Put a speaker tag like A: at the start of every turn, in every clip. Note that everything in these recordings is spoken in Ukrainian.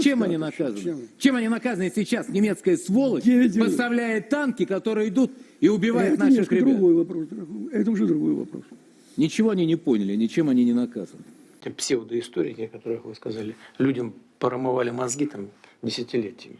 A: Чем они
B: Достаточно.
A: наказаны?
B: Чем?
A: Чем они наказаны сейчас? Немецкая сволочь
B: Девять дней.
A: поставляет танки, которые идут и убивают
B: Это
A: наших ребят.
B: другой вопрос, дорогой. Это уже другой вопрос.
A: Ничего они не поняли, ничем они не наказаны.
C: Те псевдоисторики, о которых вы сказали, людям промывали мозги там десятилетиями.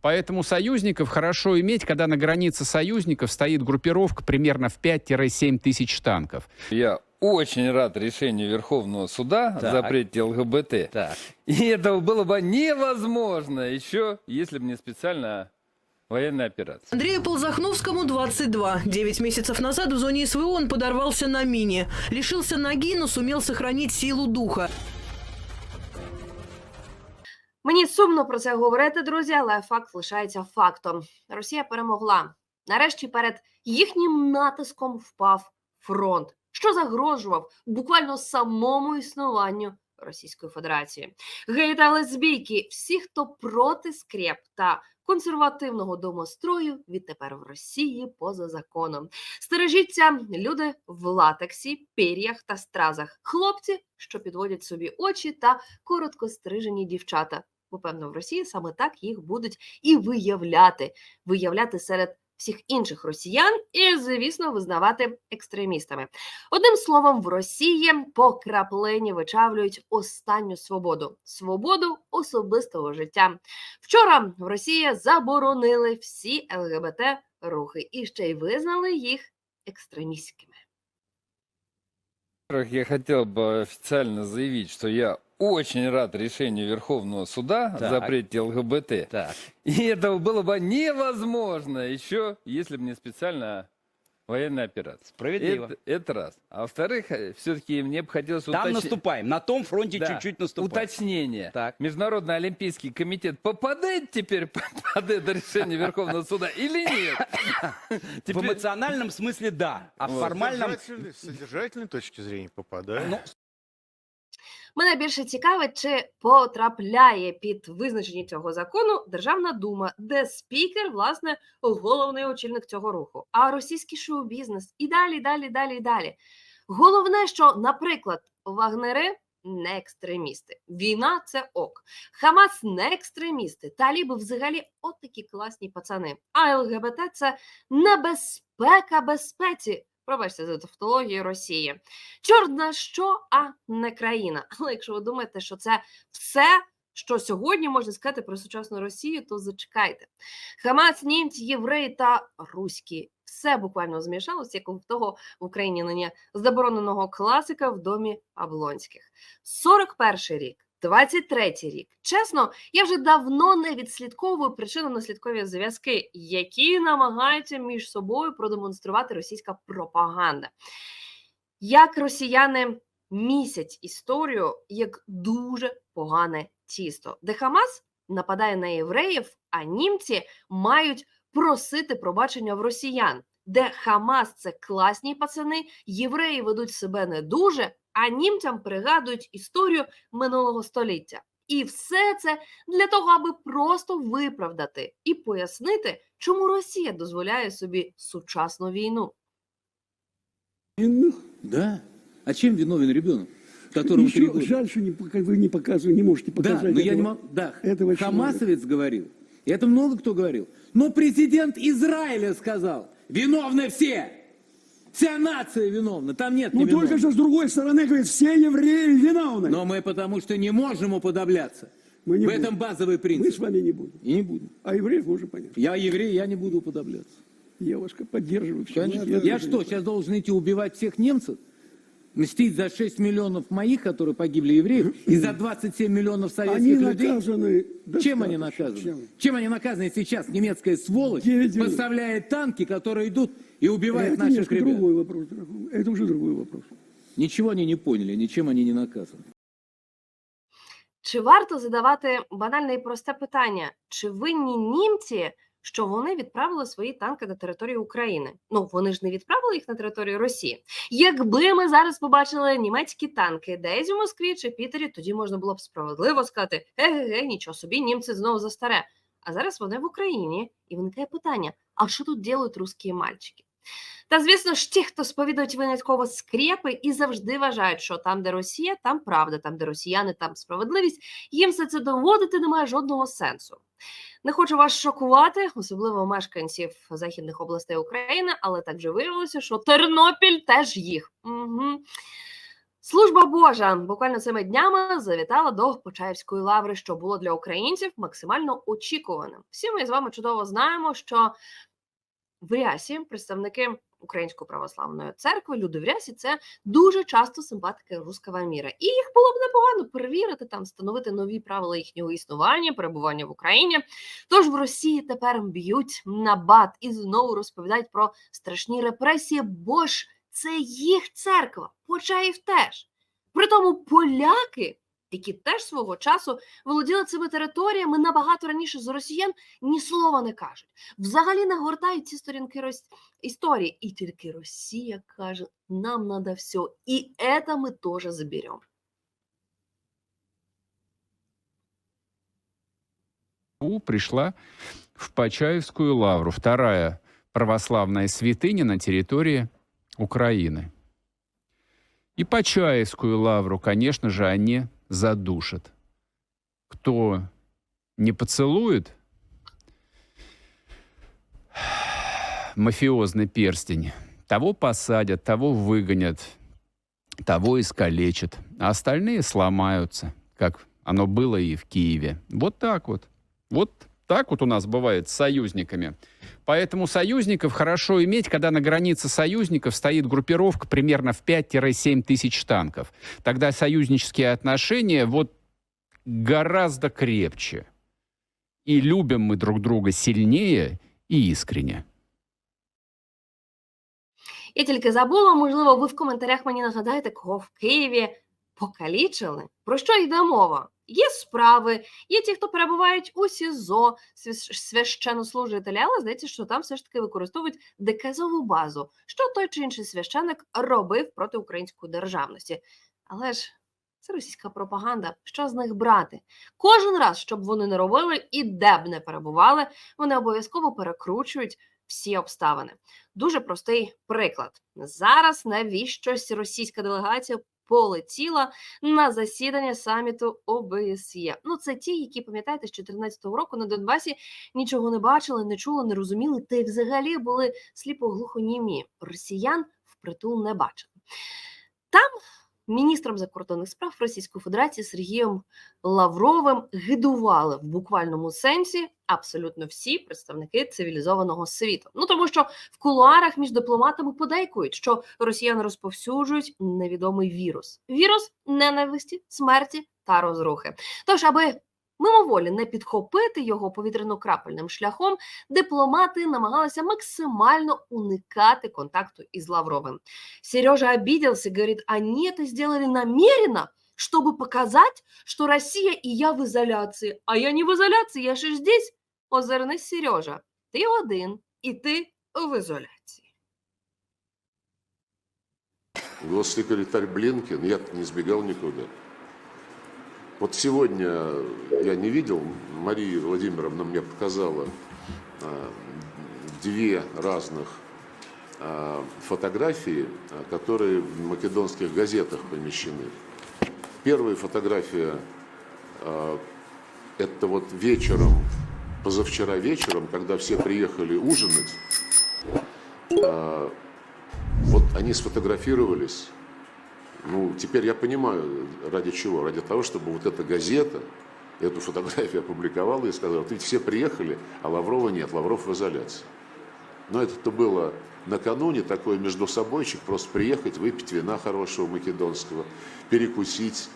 D: Поэтому союзников хорошо иметь, когда на границе союзников стоит группировка примерно в 5-7 тысяч танков.
E: Я очень рад решению Верховного суда о
F: Так.
E: запрете ЛГБТ.
F: Так.
E: И этого было бы невозможно еще, если бы не специальная военная операция.
G: Андрею Ползахновскому 22. Девять месяцев назад в зоне СВО он подорвался на мине. Лишился ноги, но сумел сохранить силу духа.
H: Мені сумно про це говорити, друзі, але факт лишається фактом. Росія перемогла. Нарешті перед їхнім натиском впав фронт, Що загрожував буквально самому існуванню Російської Федерації. Геї та лесбійки, всі, хто проти скреп та консервативного домострою, відтепер в Росії поза законом. Стережіться люди в латексі, пір'ях та стразах, хлопці, що підводять собі очі, та короткострижені дівчата. Бо певно в Росії саме так їх будуть і виявляти, виявляти серед всіх інших росіян і, звісно, визнавати екстремістами. Одним словом, в Росії по краплині вичавлюють останню свободу свободу особистого життя. Вчора в Росії заборонили всі ЛГБТ рухи і ще й визнали їх екстремістськими.
E: Я хотел бы официально заявить, что я очень рад решению Верховного суда
F: Так.
E: запрете ЛГБТ.
F: Так.
E: И этого было бы невозможно еще, если бы не специальная военная операция.
F: Справедливо.
E: Это, это раз. А во-вторых, все-таки мне бы хотелось
F: Там
E: уточнить-
F: наступаем. На том фронте
E: Да.
F: чуть-чуть наступаем.
E: Уточнение.
F: Так.
E: Международный олимпийский комитет попадает теперь под это решение Верховного суда или нет?
F: В эмоциональном смысле да, а в формальном...
I: С содержательной точки зрения попадает.
H: Мене більше цікавить, чи потрапляє під визначення цього закону Державна дума, де спікер, власне, головний очільник цього руху, а російський шоу-бізнес і далі, далі, далі, далі. Головне, що, наприклад, вагнери не екстремісти, війна це ок, Хамас не екстремісти, таліби взагалі от такі класні пацани. А ЛГБТ це небезпека безпеці. Пробачте за тавтологію Росії. Чорт на що, а не країна. Але якщо ви думаєте, що це все, що сьогодні можна сказати про сучасну Росію, то зачекайте. Хамас, німці, євреї та руські. Все буквально змішалося, як у того в Україні нині забороненого класика в домі Аблонських. 41 рік. 23-й рік. Чесно, я вже давно не відслідковую причинно-наслідкові зв'язки, які намагаються між собою продемонструвати російська пропаганда. Як росіяни місять історію як дуже погане тісто, де Хамас нападає на євреїв, а німці мають просити пробачення в росіян, де Хамас це класні пацани, євреї ведуть себе не дуже, а німцям пригадують історію минулого століття. І все це для того, аби просто виправдати і пояснити, чому Росія дозволяє собі сучасну війну.
A: Виновных? Да. А чем виновен ребенок, которому три
B: Еще
A: года?
B: жаль, что не, пока- вы не показываете, не можете
A: Да,
B: показать.
A: но я не
B: этого.
A: могу. Да,
B: этого
A: Хамасовец говорил. И это много кто говорил. Но президент Израиля сказал, виновны все. Вся нация виновна. Там нет
B: Ну
A: невиновных.
B: только что с другой стороны говорит, все евреи виновны.
A: Но мы потому что не можем уподобляться.
B: Мы не
A: В
B: будем.
A: этом базовый
B: Мы
A: принцип.
B: с вами не будем.
A: И не будем.
B: А евреев уже понятно.
A: Я еврей, я не буду уподобляться.
B: Девушка, поддерживаю. всё.
A: Конечно.
B: Нет,
A: Я
B: нет,
A: что,
B: нет.
A: сейчас должен идти убивать всех немцев? Мстить за 6 миллионов моих, которые погибли евреев, и за 27 миллионов
B: Они
A: советских людей?
B: наказаны.
A: Чем они
B: достаточно.
A: наказаны?
B: Чем?
A: Чем они наказаны сейчас? Немецкая сволочь
B: Девять дней.
A: поставляет танки, которые идут и убивают
B: Это
A: наших
B: немножко
A: ребят.
B: другой вопрос, дорогой. Это уже другой вопрос.
A: Ничего они не поняли, ничем они не наказаны.
H: Чи варто задавати банальне і просте питання: чи винні німці, Що вони відправили свої танки на територію України? Ну вони ж не відправили їх на територію Росії. Якби ми зараз побачили німецькі танки десь у Москві чи Пітері, тоді можна було б справедливо сказати: ге-ге-ге, нічого собі, німці знову за старе. А зараз вони в Україні, і виникає питання: а що тут роблять русські мальчики? Та звісно ж, ті, хто сповідують винятково скрепи і завжди вважають, що там, де Росія, там правда, там, де росіяни, там справедливість, їм все це доводити немає жодного сенсу. Не хочу вас шокувати, особливо мешканців західних областей України, але так же виявилося, що Тернопіль теж їх. Угу. Служба Божа буквально цими днями завітала до Почаївської лаври, що було для українців максимально очікуваним. Всі ми з вами чудово знаємо, що в Рясі представники Української православної церкви, люди в Рясі, це дуже часто симпатики руского міра. І їх було б непогано перевірити там, встановити нові правила їхнього існування, перебування в Україні. Тож в Росії тепер б'ють на бат і знову розповідають про страшні репресії, бо ж це їх церква, Почаїв теж. Притому поляки, які теж свого часу володіли цими територіями набагато раніше за росіян, ні слова не кажуть. Взагалі не гортають ці сторінки рос... історії. І тільки Росія каже: нам надо все, і це ми теж заберемо.
D: Пришла в Почаевскую лавру, вторая православная святыня на территории Украины. И Почаевскую лавру, конечно же, они задушат. Кто не поцелует мафиозный перстень, того посадят, того выгонят, того искалечат, а остальные сломаются, как оно было и в Киеве. Вот так вот. Вот так вот у нас бывает с союзниками. Поэтому союзников хорошо иметь, когда на границе союзников стоит группировка примерно в 5-7 тысяч танков. Тогда союзнические отношения вот гораздо крепче. И любим мы друг друга сильнее и искренне.
H: Я тільки забула, можливо, ви в коментарях мені нагадаєте, кого в Києві покалічили. Про що йде мова? Є справи, є ті, хто перебувають у СІЗО, свящ- священнослужителі, але здається, що там все ж таки використовують доказову базу, що той чи інший священик робив проти української державності. Але ж це російська пропаганда. Що з них брати? Кожен раз, щоб вони не робили і де б не перебували, вони обов'язково перекручують всі обставини. Дуже простий приклад. Зараз навіщось російська делегація полетіла на засідання саміту ОБСЄ. Ну, це ті, які пам'ятаєте, з 2014 року на Донбасі нічого не бачили, не чули, не розуміли, та й взагалі були сліпо-глухонімі. Росіян впритул не бачили. Там міністром закордонних справ Російської Федерації Сергієм Лавровим гидували в буквальному сенсі абсолютно всі представники цивілізованого світу. Ну тому що в кулуарах між дипломатами подейкують, що росіяни розповсюджують невідомий вірус: вірус ненависті, смерті та розрухи. Тож, аби мимоволі не підхопити його повітряно-крапельним шляхом, дипломати намагалися максимально уникати контакту із Лавровим. Сережа обиделся, говорит, они это сделали намеренно, чтобы показать, что Россия и я в изоляции. А я не в изоляции, я же здесь. Озирнись, Сережа, ти один, і ти в ізоляції.
J: Госсекретарь Блинкин, я не сбегал никуда. Вот сегодня я не видел, Мария Владимировна мне показала а, две разных а, фотографии, а, которые в македонских газетах помещены. Первая фотография это вот вечером, позавчера вечером, когда все приехали ужинать, вот они сфотографировались. Ну, теперь я понимаю, ради чего. Ради того, чтобы вот эта газета эту фотографию опубликовала и сказала, ведь все приехали, а Лаврова нет, Лавров в изоляции. Но это-то было накануне такой между собойчик, просто приехать, выпить вина хорошего македонского, перекусить.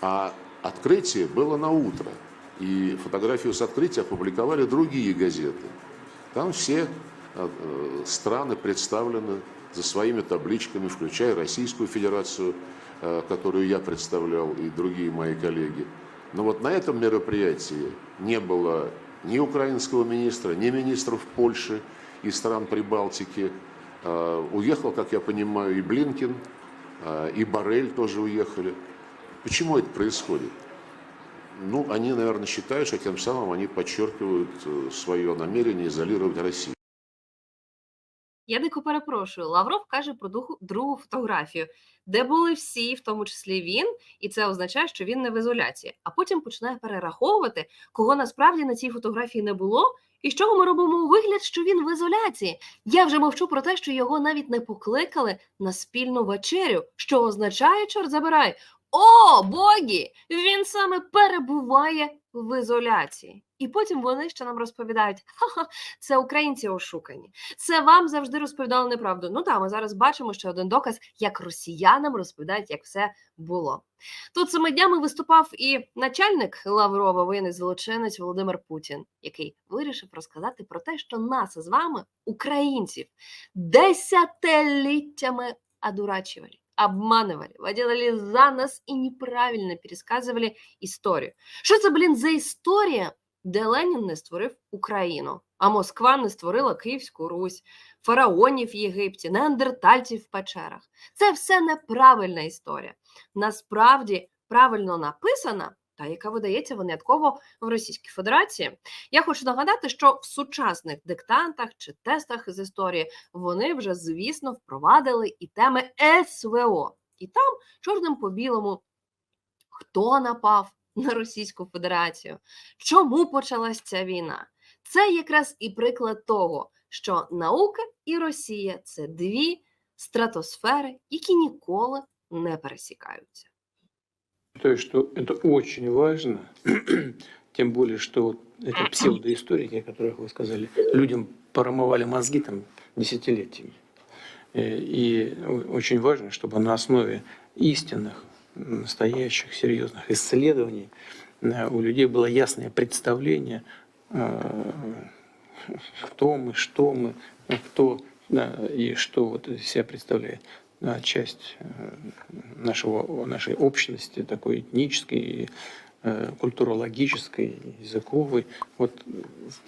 J: А открытие было на утро. И фотографию с открытия опубликовали другие газеты. Там все э, э, страны представлены за своими табличками, включая Российскую Федерацию, э, которую я представлял, и другие мои коллеги. Но вот на этом мероприятии не было ни украинского министра, ни министров Польши и стран Прибалтики. Э, Уехал, как я понимаю, и Блинкин, э, и Барель тоже уехали. Почему это происходит? Ну, они, наверное, считают, что тем самым они подчеркивают свое намерение изолировать Россию.
H: Я дико перепрошую. Лавров каже про другу фотографію, де були всі, в тому числі він, і це означає, що він не в ізоляції. А потім починає перераховувати, кого насправді на цій фотографії не було, і з чого ми робимо вигляд, що він в ізоляції. Я вже мовчу про те, що його навіть не покликали на спільну вечерю, що означає, чорт забирай. О, богі! Він саме перебуває в ізоляції. І потім вони ще нам розповідають: ха-ха, це українці ошукані. Це вам завжди розповідали неправду. Ну так, ми зараз бачимо ще один доказ, як росіянам розповідають, як все було. Тут цими днями виступав і начальник Лаврова, воєнний злочинець Володимир Путін, який вирішив розказати про те, що нас з вами, українців, десятиліттями одурачивали, обманывали, водили за нас і неправильно пересказывали історію. Що це, блін, за історія, де Ленін не створив Україну, а Москва не створила Київську Русь, фараонів в Єгипті, неандертальців в печерах. Це все неправильна історія. Насправді правильно написана, та яка видається винятково в Російській Федерації. Я хочу нагадати, що в сучасних диктантах чи тестах з історії вони вже, звісно, впровадили і теми СВО. І там чорним по білому хто напав на Російську Федерацію, чому почалась ця війна. Це якраз і приклад того, що наука і Росія це дві стратосфери, які ніколи не пересікаються.
C: То есть, что это очень важно, тем более, что вот эти псевдоисторики, о которых вы сказали, людям промывали мозги там десятилетиями. Э, И о- очень важно, чтобы на основе истинных, Настоящих, серьезных исследований э, у людей было ясное представление, э, кто мы, что мы, кто и что вот из себя представляет. Часть э, нашего, нашей общности, такой этнической, культурологической, языковой. Вот, э,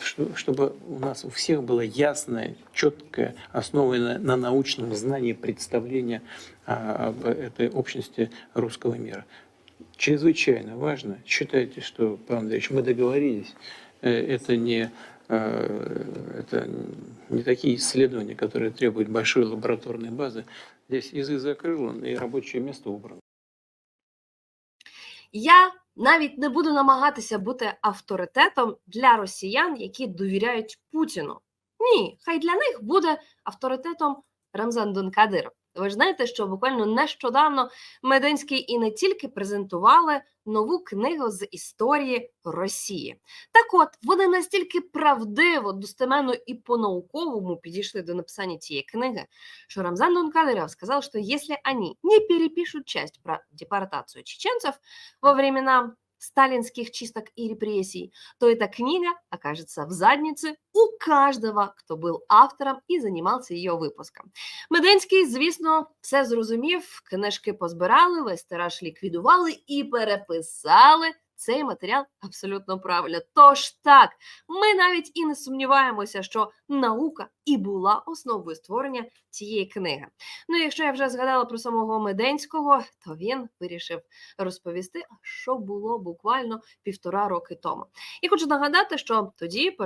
C: что- чтобы у нас у всех было ясное, четкое, основанное на научном знании представление об этой общности русского мира. Чрезвычайно важно. Считайте, что, Павел Андреевич, мы договорились. Э, Это не, э, это не такие исследования, которые требуют большой лабораторной базы. Здесь язык закрыл, и рабочее место убрано.
H: Я навіть не буду намагатися бути авторитетом для росіян, які довіряють Путіну. Ні, хай для них буде авторитетом Рамзан Донкадиров. Ви ж знаєте, що буквально нещодавно Мединський і не тільки презентували нову книгу з історії Росії. Так от вони настільки правдиво, достеменно і по-науковому підійшли до написання цієї книги, что Рамзан Донкадыров сказал, что если они не перепишут часть про депортацию чеченцев во времена сталинских чисток и репрессий, то эта книга окажется в заднице у каждого, кто был автором і занимался її випуском. Мединський, звісно, все зрозумів, книжки позбирали, весь тираж ліквідували і переписали цей матеріал абсолютно правильно. Тож так, ми навіть і не сумніваємося, що наука і була основою створення цієї книги. Ну, якщо я вже згадала про самого Меденського, то він вирішив розповісти, що було буквально півтора роки тому. І хочу нагадати, що тоді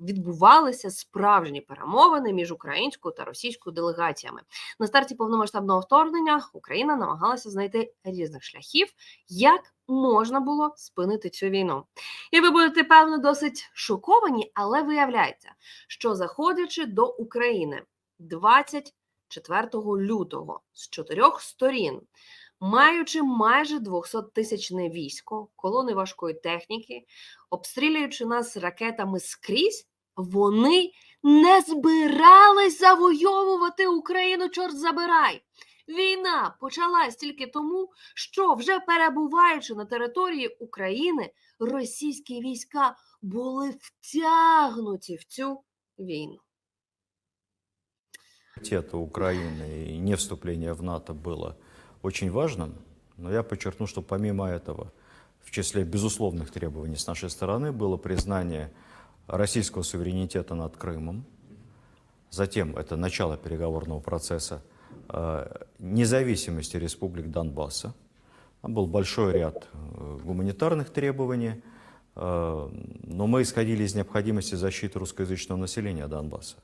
H: відбувалися справжні перемовини між українською та російською делегаціями. На старті повномасштабного вторгнення Україна намагалася знайти різних шляхів, як можна було спинити цю війну. І ви будете певно досить шоковані, але виявляється, що заходячи до України 24 лютого з чотирьох сторін, маючи майже 200 тисячне військо, колони важкої техніки, обстрілюючи нас ракетами скрізь, вони не збирались завойовувати Україну, чорт забирай. Війна почалась тільки тому, що вже перебуваючи на території України, російські війська були втягнуті в цю війну.
K: Приоритета Украины и не вступление в НАТО было очень важным, но я подчеркну, что помимо этого, в числе безусловных требований с нашей стороны было признание российского суверенитета над Крымом, затем это начало переговорного процесса э, независимости республик Донбасса. Там был большой ряд э, гуманитарных требований, э, но мы исходили из необходимости защиты русскоязычного населения Донбасса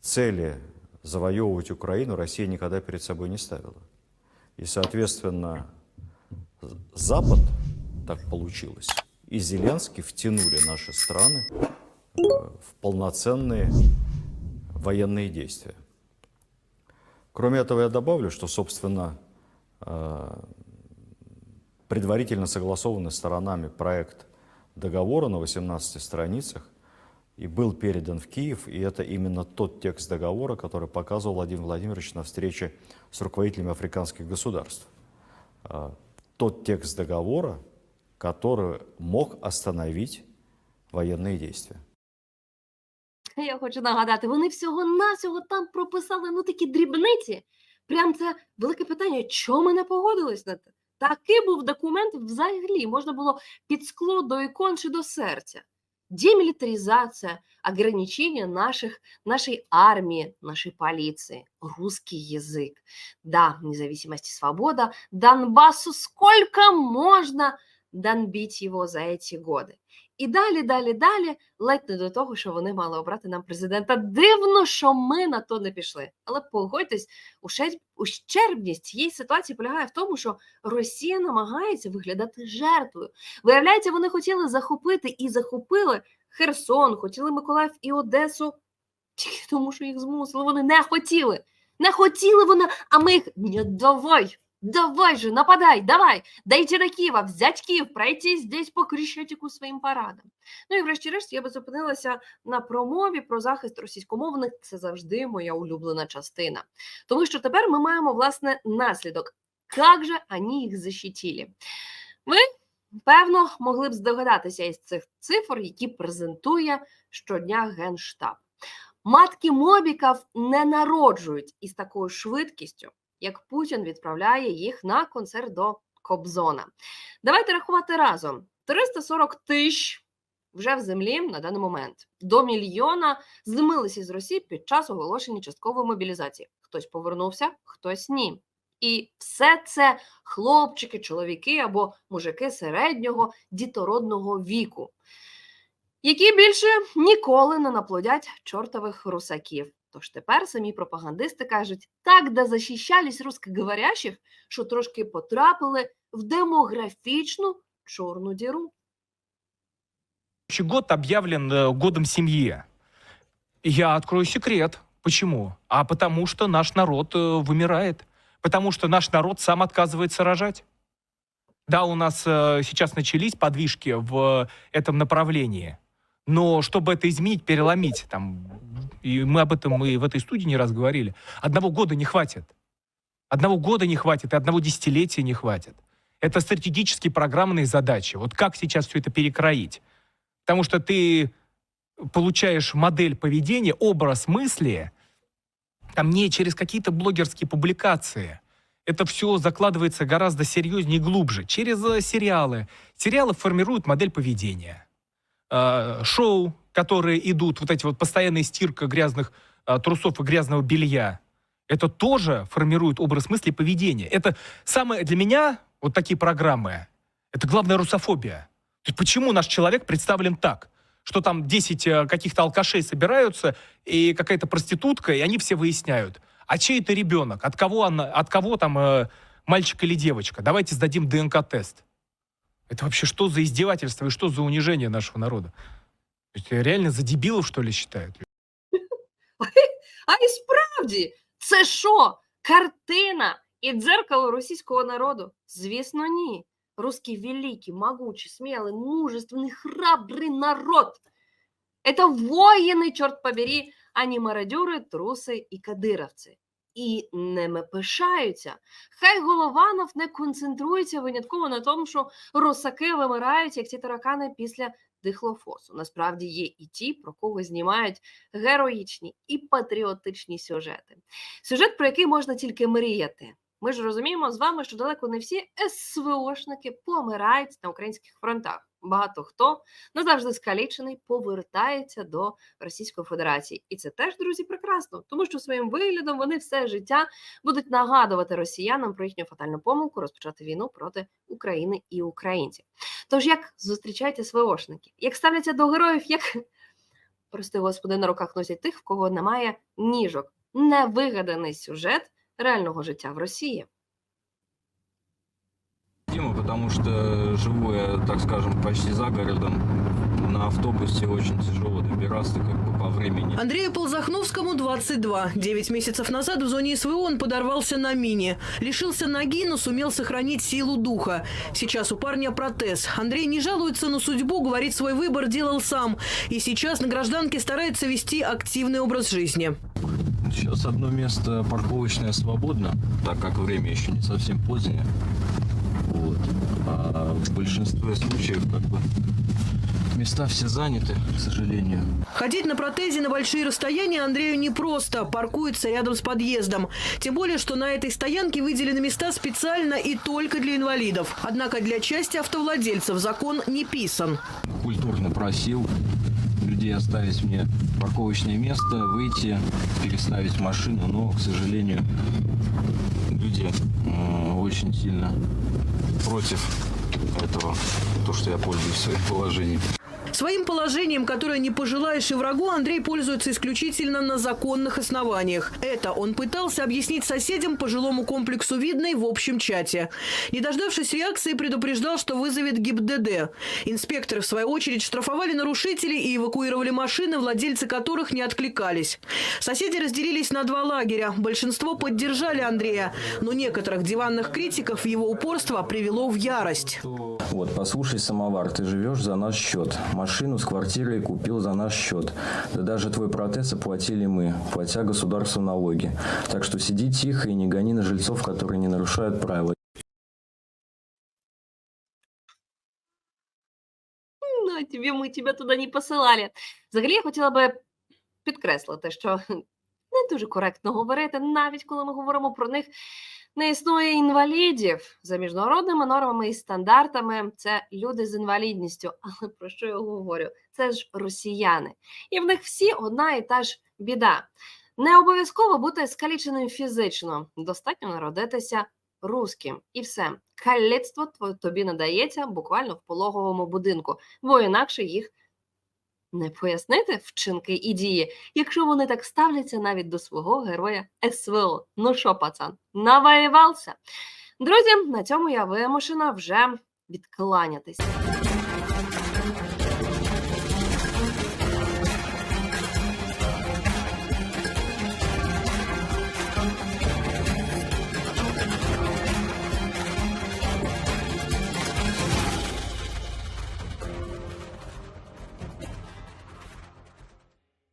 K: цели завоевывать Украину Россия никогда перед собой не ставила. И, соответственно, Запад, так получилось, и Зеленский втянули наши страны э, в полноценные военные действия. Кроме этого, я добавлю, что, собственно, э, предварительно согласованный сторонами проект договора на 18 страницах и был передан в Киев, и это именно тот текст договора, который показывал Владимир Владимирович на встрече с руководителями африканских государств. А, Тот текст договора, который мог остановить военные действия.
H: Я хочу нагадати, вони всього-навсього там прописали ну такі дрібниці. Прям це велике питання, чому ми не погодились на це? Такий був документ взагалі, можна було під скло до ікон чи до серця. Демилитаризация, ограничение наших, нашей армии, нашей полиции, русский язык. Да, независимость и свобода. Донбассу сколько можно донбить его за эти годы. І далі, далі, далі, ледь не до того, що вони мали обрати нам президента. Дивно, що ми на то не пішли. Але погодьтесь, ущерб- ущербність цієї ситуації полягає в тому, що Росія намагається виглядати жертвою. Виявляється, вони хотіли захопити і захопили Херсон, хотіли Миколаїв і Одесу, тільки тому, що їх змусили. Вони не хотіли. Не хотіли вони, а ми їх «Ні, давай, давай же, нападай, давай, дайте до Києва, взять Київ, пройти здесь по Крещатику своїм парадам. Ну і врешті-решт я би зупинилася на промові про захист російськомовних. Це завжди моя улюблена частина. Тому що тепер ми маємо власне наслідок. Як же вони їх защитили? Ви, певно, могли б здогадатися із цих цифр, які презентує щодня Генштаб. Матки мобіків не народжують із такою швидкістю, як Путін відправляє їх на концерт до Кобзона. Давайте рахувати разом: 340 тисяч вже в землі на даний момент. До мільйона змилися з Росії під час оголошення часткової мобілізації. Хтось повернувся, хтось ні. І все це хлопчики, чоловіки або мужики середнього дітородного віку, які більше ніколи не наплодять чортових русаків. Тож тепер самі пропагандисти кажуть, так да захищались русскоговорящих, що трошки потрапили в демографічну чорну діру.
L: Следующий год объявлен э, годом семьи. Я открою секрет. Почему? А потому что наш народ э, вымирает. Потому что наш народ сам отказывается рожать. Да, у нас э, сейчас начались подвижки в этом направлении. Но чтобы это изменить, переломить, там, и мы об этом и в этой студии не раз говорили, одного года не хватит. Одного года не хватит, и одного десятилетия не хватит. Это стратегические программные задачи. Вот как сейчас все это перекроить? Потому что ты получаешь модель поведения, образ мысли, там не через какие-то блогерские публикации. Это все закладывается гораздо серьезнее и глубже. Через э, сериалы. Сериалы формируют модель поведения. Э, Шоу, которые идут, вот эти вот постоянные стирка грязных э, трусов и грязного белья, это тоже формирует образ мысли и поведения. Это самое для меня, вот такие программы, это главная русофобия. То есть почему наш человек представлен так? Что там 10 э, каких-то алкашей собираются, и какая-то проститутка, и они все выясняют, а чей это ребенок, от кого, она, от кого там э, мальчик или девочка. Давайте сдадим ДНК-тест. Это вообще что за издевательство и что за унижение нашего народа? То есть реально за дебилов, что ли, считают?
H: А і справді, це що? Картина і дзеркало російського народу? Звісно, ні. Русский великий, могучий, смелый, мужественный, храбрый народ. Это воины, черт побери, а не мародюри, труси і кадировці. І ними пишаються. Хай Голованов не концентрується винятково на тому, що русаки вимирають, як ті таракани після дихлофосу. Насправді є і ті, про кого знімають героїчні і патріотичні сюжети. Сюжет, про який можна тільки мріяти. Ми ж розуміємо з вами, що далеко не всі СВОшники помирають на українських фронтах. Багато хто назавжди скалічений повертається до Російської Федерації, і це теж друзі прекрасно, тому що своїм виглядом вони все життя будуть нагадувати росіянам про їхню фатальну помилку розпочати війну проти України і українців. Тож як зустрічають СВОшники? Як ставляться до героїв, як прости господи, на руках носять тих, в кого немає ніжок. невигаданий сюжет реального життя в Росії.
M: Дима, потому что живу я, так скажем, почти за городом. На автобусе очень тяжело добираться как бы по времени.
G: Андрею Ползахновскому 22. Девять месяцев назад в зоне СВО он подорвался на мине. Лишился ноги, но сумел сохранить силу духа. Сейчас у парня протез. Андрей не жалуется на судьбу, говорит, свой выбор делал сам. И сейчас на гражданке старается вести активный образ жизни.
M: Сейчас одно место парковочное свободно, так как время еще не совсем позднее. А в большинстве случаев как бы места все заняты, к сожалению.
G: Ходить на протезе на большие расстояния Андрею непросто. Паркуется рядом с подъездом. Тем более, что на этой стоянке выделены места специально и только для инвалидов. Однако для части автовладельцев закон не писан.
M: Культурно просил людей оставить мне парковочное место, выйти, переставить машину, но, к сожалению, люди э, очень сильно против этого, то, что я пользуюсь своим положением.
G: Своим положением, которое не пожелаешь и врагу, Андрей пользуется исключительно на законных основаниях. Это он пытался объяснить соседям по жилому комплексу «Видный» в общем чате. Не дождавшись реакции, предупреждал, что вызовет ГИБДД. Инспекторы, в свою очередь, штрафовали нарушителей и эвакуировали машины, владельцы которых не откликались. Соседи разделились на два лагеря. Большинство поддержали Андрея, но некоторых диванных критиков его упорство привело в ярость.
M: Вот, послушай, самовар, ты живешь за наш счет Машину с квартирой купил за наш счет. Да даже твой протез оплатили мы, платя государству налоги. Так что сиди тихо и не гони на жильцов, которые не нарушают правила.
H: Ну, тобі ми тебе туди не посилали. Взагалі, я хотіла би підкреслити, що не дуже коректно говорити, навіть коли ми говоримо про них, не існує інвалідів за міжнародними нормами і стандартами. Це люди з інвалідністю. Але про що я говорю? Це ж росіяни. І в них всі одна і та ж біда. Не обов'язково бути скаліченим фізично, достатньо народитися русським. І все. Каліцтво тобі надається буквально в пологовому будинку, бо інакше їх не пояснити вчинки і дії, якщо вони так ставляться навіть до свого героя СВО. Ну що, пацан, наваєвався? Друзі, на цьому я вимушена вже відкланятись.